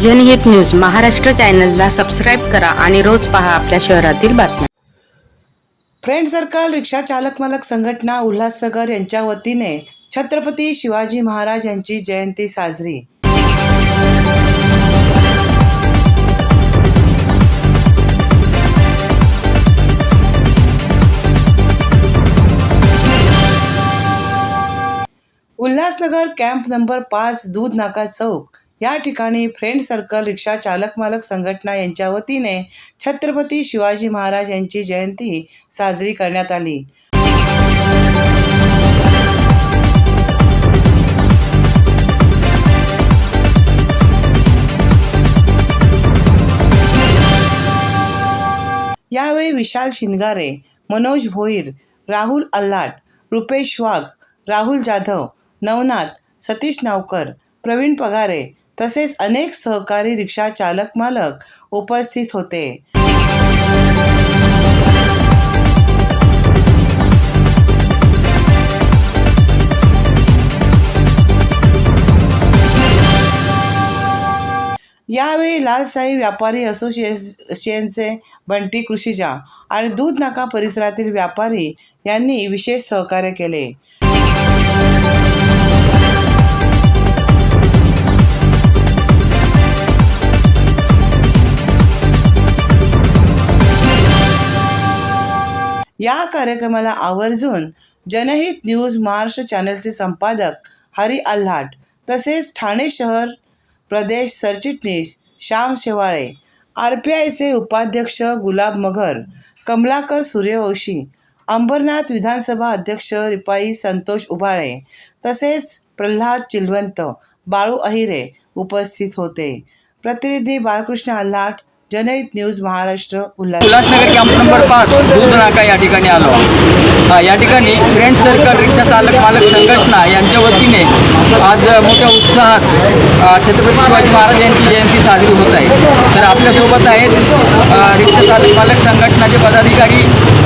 जनहित न्यूज महाराष्ट्र चॅनलला सबस्क्राईब करा आणि रोज पहा आपल्या शहरातील बातम्या. फ्रेंड सर्कल रिक्षा चालक मालक संघटना उल्हासनगर यांच्या वतीने छत्रपती शिवाजी महाराज यांची जयंती साजरी. उल्हासनगर कॅम्प नंबर पाच दूध नाका चौक. या ठिकाणी फ्रेंड सर्कल रिक्षा चालक मालक संघटना यांच्या वतीने छत्रपती शिवाजी महाराज यांची जयंती साजरी करण्यात आली. यावेळी विशाल शिंदगारे मनोज भोईर राहुल अल्लाट रुपेश वाघ राहुल जाधव नवनाथ सतीश नावकर प्रवीण पगारे तसेच अनेक सहकारी रिक्षा चालक मालक उपस्थित होते. यावेळी लालसाई व्यापारी असोसिएशनचे बंटी कृषीजा आणि दूध नाका परिसरातील व्यापारी यांनी विशेष सहकार्य केले. या कार्यक्रमाला आवर्जून जनहित न्यूज महाराष्ट्र चॅनलचे संपादक हरी आल्हाट तसेच ठाणे शहर प्रदेश सरचिटणीस श्याम शेवाळे आर पी आयचे उपाध्यक्ष गुलाब मगर कमलाकर सूर्यवंशी अंबरनाथ विधानसभा अध्यक्ष रिपाई संतोष उभाळे तसेच प्रल्हाद चिलवंत बाळू अहिरे उपस्थित होते. प्रतिनिधी Balkrishna Alhat Janhit news Maharashtra Ulhas Ulhasnagar camp number पाच दूध नाका या ठिकाणी आलो. या ठिकाणी फ्रेंड सर्कल रिक्षा चालक मालक संघटना यांच्या वतीने आज मोठ्या उत्साहात छत्रपती शिवाजी महाराज यांची जयंती साजरी होत आहे. तर आपल्यासोबत आहेत रिक्षा चालक मालक संघटनाचे पदाधिकारी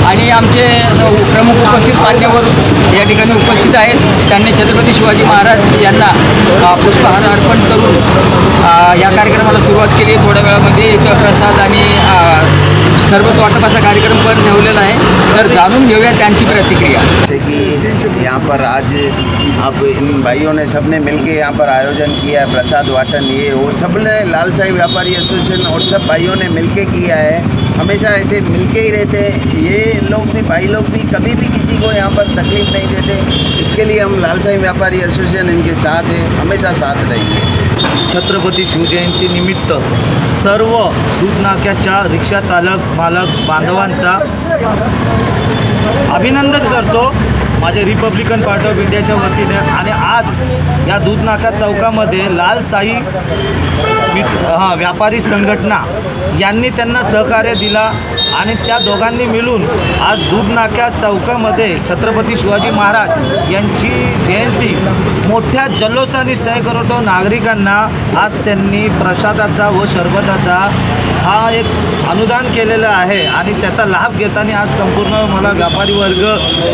आणि आमचे प्रमुख उपस्थित मान्यवर या ठिकाणी उपस्थित आहेत. त्यांनी छत्रपती शिवाजी महाराज यांना पुष्पहार अर्पण करून या कार्यक्रमाला सुरुवात केली. थोड्या वेळामध्ये एक प्रसाद आणि वाटपाचा कार्यक्रम पण ठेवलेला आहे. तर जाणून घेऊया त्यांची प्रतिक्रिया. जैसे कि यहाँ पर आज आप इन भाइयों ने सबने मिलके यहाँ पर आयोजन किया है, प्रसाद वाटन, ये वो सबने लाल साई व्यापारी एसोसिएशन और सब भाइयों ने मिलके किया है। हमेशा ऐसे मिलके ही रहते हैं। ये लोग भी, भाई लोग भी कभी भी किसी को यहाँ पर तकलीफ़ नहीं देते। इसके लिए हम लाल साई व्यापारी एसोसिएशन इनके साथ है, हमेशा साथ रहेंगे। छत्रपती शिवजयंतीनिमित्त सर्व दूधनाक्याच्या रिक्षा चालक मालक बांधवांचा अभिनंदन करतो. माझे रिपब्लिकन पार्ट ऑफ इंडियाच्या वतीने आणि आज या दूधनाका चौकामध्ये लाल साई हां व्यापारी संघटना यांनी त्यांना सहकार्य दिला आणि त्या दोघांनी मिळून आज दूधनाक्या चौकामध्ये छत्रपती शिवाजी महाराज यांची जयंती मोठ्या जल्लोषाने सहकरतो नागरिकांना आज त्यांनी प्रसादाचा व सरबताचा हा एक अनुदान केलेलं आहे आणि त्याचा लाभ घेताना आज संपूर्ण मला व्यापारी वर्ग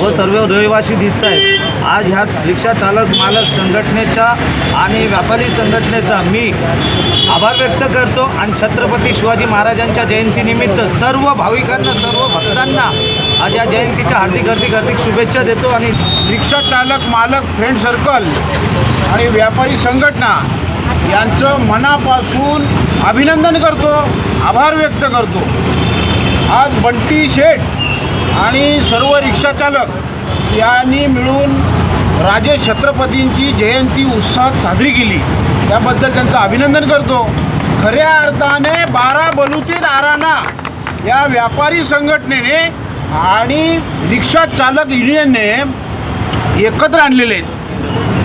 व सर्व रहिवासी दिसत आहेत आज ह्या रिक्षा चालक मालक संघटनेचा आणि व्यापारी संघटनेचा मी आभार व्यक्त करतो आणि छत्रपती शिवाजी महाराजांच्या जयंतीनिमित्त सर्व भाविकांना सर्व भक्तांना आज या जयंतीच्या हार्दिक हार्दिक हार्दिक शुभेच्छा देतो आणि रिक्षा चालक मालक फ्रेंड सर्कल आणि व्यापारी संघटना यांचं मनापासून अभिनंदन करतो आभार व्यक्त करतो. आज बंटी शेठ आणि सर्व रिक्षा चालक यांनी मिळून राजे छत्रपतींची जयंती उत्साहात साजरी केली. त्याबद्दल त्यांचं अभिनंदन करतो. खऱ्या अर्थाने बारा बलुतेदारांना या व्यापारी संघटनेने आणि रिक्षा चालक युनियनने एकत्र आणलेले आहेत.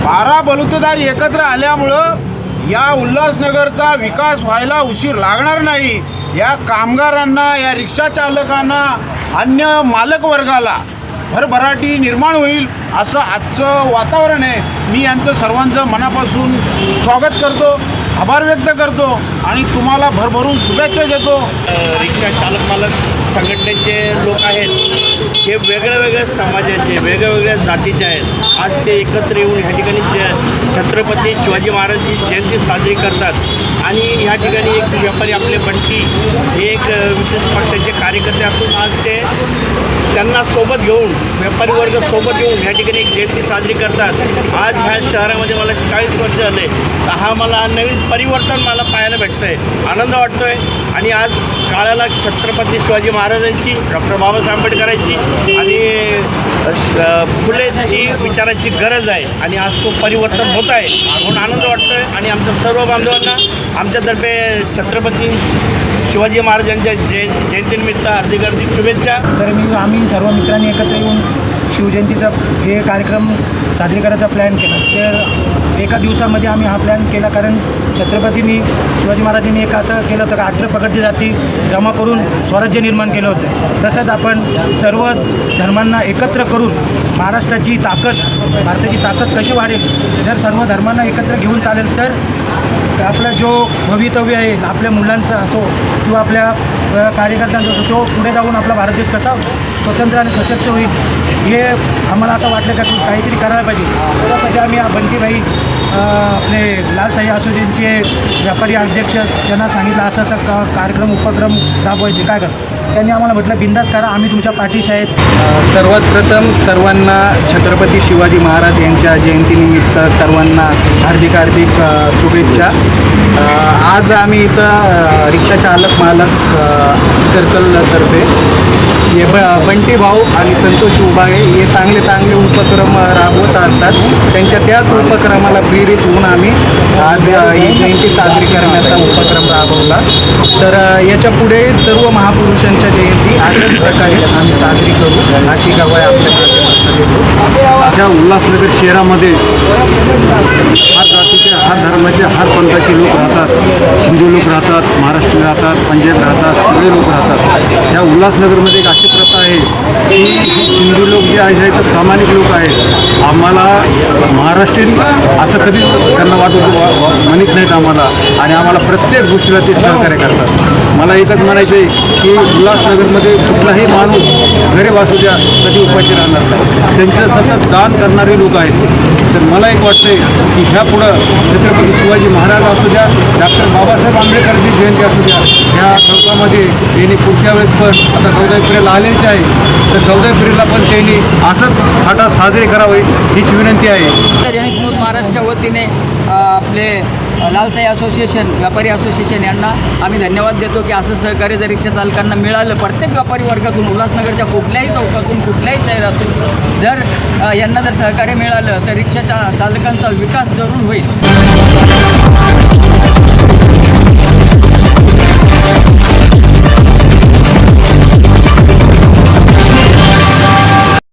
बारा बलुतेदार एकत्र आल्यामुळं या उल्हासनगरचा विकास व्हायला उशीर लागणार नाही. या कामगारांना या रिक्षा चालकांना अन्य मालक वर्गाला भरभराटी निर्माण होईल असं आजचं वातावरण आहे. मी यांचं सर्वांचं मनापासून स्वागत करतो आभार व्यक्त करतो आणि तुम्हाला भरभरून शुभेच्छा देतो. रिक्षा चालक मालक संघटनेचे लोक आहेत. हे वेगळ्या वेगळ्या समाजाचे वेगळ्या वेगळ्या जातीचे आहेत. आज ते एकत्र येऊन ह्या ठिकाणी छत्रपती शिवाजी महाराजांची जयंती साजरी करतात. आणि ह्या ठिकाणी एक व्यापारी आपले बंटी हे एक विशेष पक्षाचे कार्यकर्ते असून आज ते त्यांना सोबत घेऊन व्यापारी वर्ग सोबत घेऊन ह्या ठिकाणी एक जयंती साजरी करतात. आज ह्या शहरामध्ये मला चाळीस वर्ष झाले. तर हा मला नवीन परिवर्तन मला पाहायला भेटतं आहे आनंद वाटतो आहे आणि आज काळाला छत्रपती शिवाजी महाराजांची डॉक्टर बाबासाहेब आंबेडकरांची आणि अ, फुलेची विचारांची गरज आहे आणि आज तो परिवर्तन होत आहे. म्हणून आनंद वाटतो आहे आणि आमच्या सर्व बांधवांना आमच्यातर्फे छत्रपती शिवाजी महाराजांच्या जय जयंतीनिमित्त हार्दिक हार्दिक शुभेच्छा. तर मी आम्ही सर्व मित्रांनी एकत्र येऊन शिवजयंतीचा हे कार्यक्रम साजरी करायचा प्लॅन केला. तर एका दिवसामध्ये आम्ही हा प्लॅन केला कारण छत्रपतींनी शिवाजी महाराजांनी एक असं केलं होतं का अठरा प्रकारची जाती जमा करून स्वराज्य निर्माण केलं होतं. तसंच आपण सर्व धर्मांना एकत्र करून महाराष्ट्राची ताकद भारताची ताकद कशी वाढेल जर सर्व धर्मांना एकत्र घेऊन चालेल तर आपला जो भवितव्य आहे आपल्या मुलांचा असो किंवा आपल्या कार्यकर्त्यांचा असो तो पुढे जाऊन आपला भारत देश कसा स्वतंत्र आणि सशक्त होईल हे आम्हाला असं वाटलं का की काहीतरी करायला पाहिजे. त्यासाठी आम्ही हा बंटीभाई आपले आपले लालसाई असोसिएशनचे व्यापारी अध्यक्ष त्यांना सांगितलं असं असं का कार्यक्रम उपक्रम राबवायचे काय कर. त्यांनी आम्हाला म्हटलं बिंदास करा आम्ही तुमच्या पाठीशी आहेत. सर्वात प्रथम सर्वांना छत्रपती शिवाजी महाराज यांच्या जयंतीनिमित्त सर्वांना हार्दिक हार्दिक शुभेच्छा. आज आम्ही इथं रिक्षा चालक मालक सर्कलतर्फे हे ब बंटी भाऊ आणि संतोष उभाळे हे चांगले चांगले उपक्रम राबवत असतात. त्यांच्या त्याच उपक्रमाला प्रेरित होऊन आम्ही आज ही जयंती साजरी करण्याचा उपक्रम राबवला. तर याच्यापुढे सर्व महापुरुषांच्या जयंती अशाच प्रकारे आम्ही साजरी करू. अशी गवाय आपल्या देतो उल्हासनगर शहरामध्ये हर जातीचे हर धर्माचे हर पंथाचे लोक राहतात. हिंदू लोक राहतात महाराष्ट्र राहतात पंजाब राहतात सगळे लोक राहतात. या उल्हासनगरमध्ये एक अशी এই आहे तर प्रामाणिक लोक आहेत. आम्हाला महाराष्ट्रीयन असं कधीच त्यांना वाटत वा- म्हणत नाहीत आम्हाला. आणि आम्हाला प्रत्येक गोष्टीला ते सहकार्य करतात. मला एकच म्हणायचं आहे की उल्हासनगरमध्ये कुठलाही माणूस गरीब असू द्या कधी उपाशी राहणार नाही. त्यांचं सतत दान करणारे लोक आहेत. तर मला एक वाटतंय की ह्या पुढं छत्रपती शिवाजी महाराज असू द्या डॉक्टर बाबासाहेब आंबेडकरची जयंती असू द्या ह्या चौकामध्ये त्यांनी पुढच्या वेळेस पण आता चौदा एप्रिल आलेच आहे तर चौदा एप्रिलला पण त्यांनी असं थाटात साजरे करावे हीच विनंती आहे. जनित महाराष्ट्रच्या वतीने आपले लालसाई असोसिएशन व्यापारी असोसिएशन यांना आम्ही धन्यवाद देतो की असं सहकार्य जर रिक्षा चालकांना मिळालं प्रत्येक व्यापारी वर्गातून उल्हासनगरच्या कुठल्याही चौकातून कुठल्याही शहरातून जर यांना जर सहकार्य मिळालं तर रिक्षाच्या चालकांचा विकास जरूर होईल.